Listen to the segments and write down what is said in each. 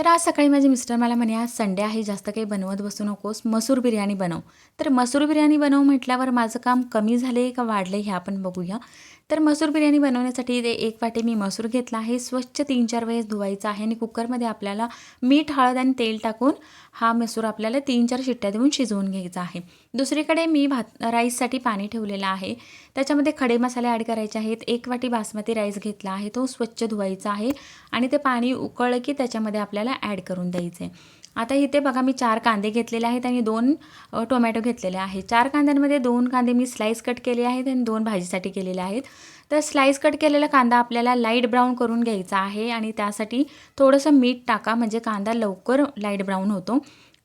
तर आज सकाळी माझे मिस्टर मला म्हणे आज संडे आहे जास्त काही बनवत बसू नकोस मसूर बिर्याणी बनव. तर मसूर बिर्याणी बनव म्हटल्यावर माझं काम कमी झाले का वाढले हे आपण बघूया. तर मसूर बिर्याणी बनवण्यासाठी ते एक वाटी मी मसूर घेतला आहे. स्वच्छ तीन चार वेळेस धुवायचा आहे आणि कुकरमध्ये आपल्याला मीठ हळद आणि तेल टाकून हा मसूर आपल्याला तीन चार शिट्ट्या देऊन शिजवून घ्यायचा आहे. दुसरीकडे मी भात राईससाठी पाणी ठेवलेलं आहे. त्याच्यामध्ये खडे मसाले ॲड करायचे आहेत. एक वाटी बासमती राईस घेतला आहे. तो स्वच्छ धुवायचा आहे आणि ते पाणी उकळलं की त्याच्यामध्ये आपल्याला ॲड करून द्यायचं आहे आता इथे बघा मी चार कांदे घेतलेले आहेत आणि दोन टोमॅटो घेतलेले आहेत. चार कांद्यांमध्ये दोन कांदे मी स्लाईस कट केले आहेत आणि दोन भाजीसाठी केलेले आहेत. तर स्लाईस कट केलेला कांदा आपल्याला लाइट ब्राऊन करून घ्यायचा आहे आणि त्यासाठी थोडंसं मीठ टाका म्हणजे कांदा लवकर लाइट ब्राऊन होतो.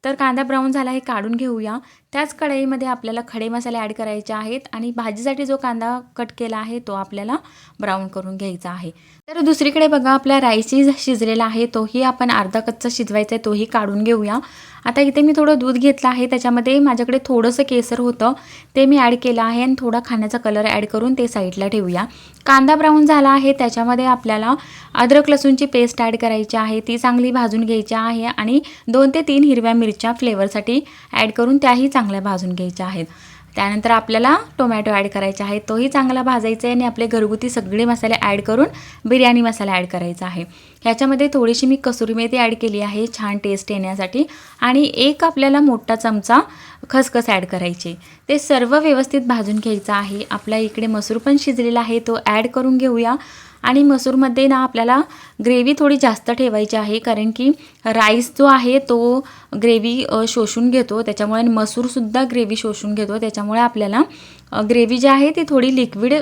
तर कांदा ब्राऊन झाला हे काढून घेऊया. त्याच कढईमध्ये आपल्याला खडे मसाले ॲड करायचे आहेत आणि भाजीसाठी जो कांदा कट केला आहे तो आपल्याला ब्राऊन करून घ्यायचा आहे. तर दुसरीकडे बघा आपला राईसही शिजलेला आहे तोही आपण अर्धा कच्चा शिजवायचा आहे तोही काढून घेऊया. आता इथे मी थोडं दूध घेतलं आहे त्याच्यामध्ये माझ्याकडे थोडंसं केसर होतं ते मी ॲड केलं आहे आणि थोडा खाण्याचा कलर ॲड करून ते साईडला ठेवूया. कांदा ब्राऊन झाला आहे त्याच्यामध्ये आपल्याला अद्रक लसूणची पेस्ट ॲड करायची आहे ती चांगली भाजून घ्यायची आहे आणि दोन ते तीन हिरव्या मिरच्या फ्लेवरसाठी ॲड करून त्याही चांगल्या भाजून घ्यायच्या आहेत. त्यानंतर आपल्याला टोमॅटो ॲड करायचा आहे. तोही चांगला भाजायचा आहे आणि आपले घरगुती सगळे मसाले ॲड करून बिर्याणी मसाला ॲड करायचा आहे. ह्याच्यामध्ये थोडीशी मी कसुरी मेथी ॲड केली आहे छान टेस्ट येण्यासाठी. आणि एक आपल्याला मोठा चमचा खसखस ॲड करायची. ते सर्व व्यवस्थित भाजून घ्यायचं आहे. आपल्या इकडे मसूर पण शिजलेला आहे तो ॲड करून घेऊया. आणि मसूरमध्ये ना आपल्याला ग्रेव्ही थोडी जास्त ठेवायची आहे कारण की राईस जो आहे तो ग्रेव्ही शोषून घेतो. त्याच्यामुळे मसूरसुद्धा ग्रेव्ही शोषून घेतो. त्याच्यामुळे त्याच्यामुळे आपल्याला ग्रेव्ही जी आहे ती थोडी लिक्विड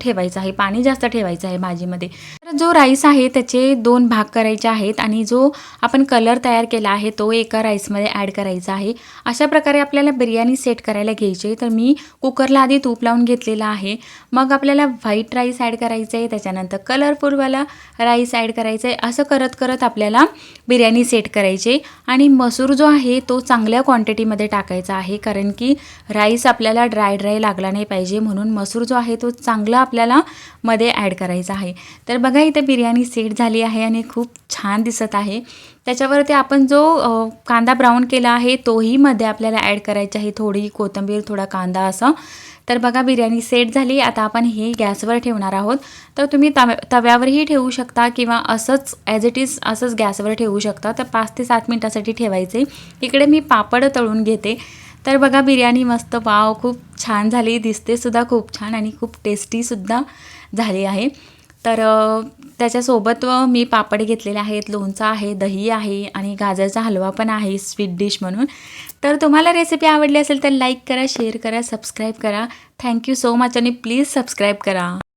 ठेवायचं आहे. पाणी जास्त ठेवायचं आहे भाजीमध्ये. तर जो राईस आहे त्याचे दोन भाग करायचे आहेत आणि जो आपण कलर तयार केला आहे तो एका राईसमध्ये ॲड करायचा आहे. अशा प्रकारे आपल्याला बिर्याणी सेट करायला घ्यायची आहे. तर मी कुकरला आधी तूप लावून घेतलेला आहे. मग आपल्याला व्हाईट राईस ॲड करायचं आहे. त्याच्यानंतर कलरफुलवाला राईस ॲड करायचं आहे. असं करत करत आपल्याला बिर्याणी सेट करायची आणि मसूर जो आहे तो चांगल्या क्वांटिटीमध्ये टाकायचा आहे. कारण की राईस आपल्याला ड्राय ड्राय लागला नाही पाहिजे म्हणून मसूर जो आहे तो चांगला आपल्याला मध्ये ॲड करायचा आहे. तर बघा इथे बिर्याणी सेट झाली आहे आणि खूप छान दिसत आहे. त्याच्यावरती आपण जो कांदा ब्राऊन केला आहे तोही मध्ये आपल्याला ॲड करायचा आहे. थोडी कोथिंबीर थोडा कांदा असं. तर बघा बिर्याणी सेट झाली. आता आपण हे गॅसवर ठेवणार आहोत. तर तुम्ही तव्या तव्यावरही ठेवू शकता किंवा असंच ॲज इट इज असंच गॅसवर ठेवू शकता. तर पाच ते सात मिनटासाठी ठेवायचे. इकडे मी पापड तळून घेते. तर बघा बिर्याणी मस्त वाव खूप छान झाली. दिसते सुद्धा खूप छान आणि खूप टेस्टीसुद्धा झाली आहे. तर त्याच्यासोबत मी पापड घेतलेले आहेत. लोणचं आहे दही आहे आणि गाजरचा हलवा पण आहे स्वीट डिश म्हणून. तर तुम्हाला रेसिपी आवडली असेल तर लाईक करा शेअर करा सबस्क्राईब करा. थँक्यू सो मच आणि प्लीज सबस्क्राईब करा.